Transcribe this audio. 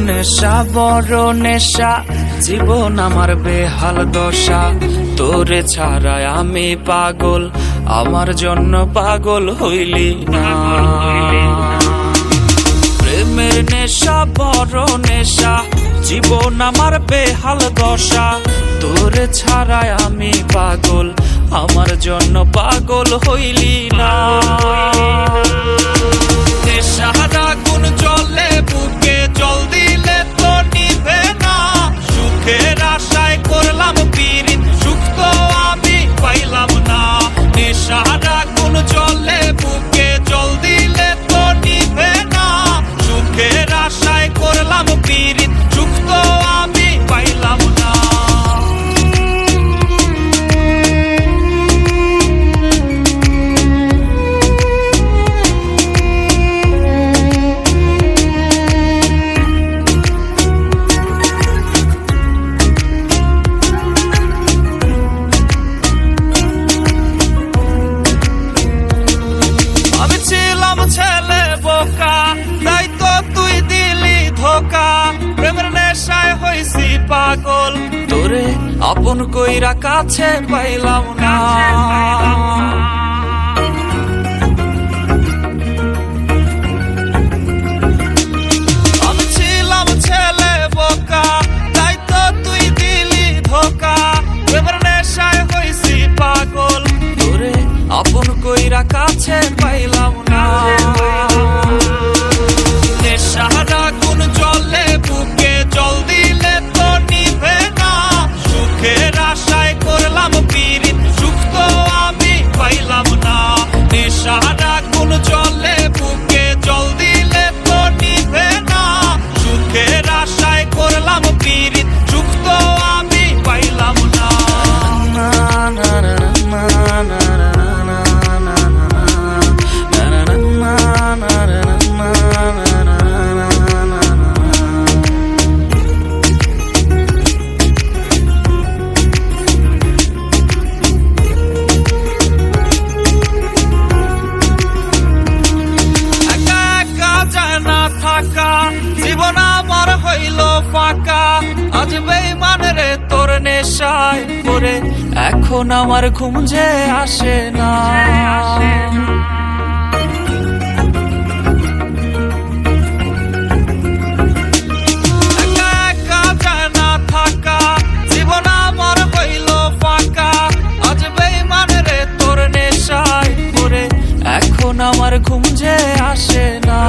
নেশা, বড় নেশা, জীবন আমার বেহাল দশা। তোরে ছাড়ায় আমি পাগল, আমার জন্য পাগল হইলি না। প্রেমের নেশা, বড় নেশা, জীবন আমার বেহাল দশা। তোরে ছাড়ায় আমি পাগল, আমার জন্য পাগল হইলি না। পাগল। তোরে আপন কইরা কাছে পাইলাম না। থাকা জীবন আমার হইল ফাঁকা। আজ বেইমান রে, তোর নেশায় পরে এখন আমার ঘুম যে আসে না। আমার ঘুম যে আসে না।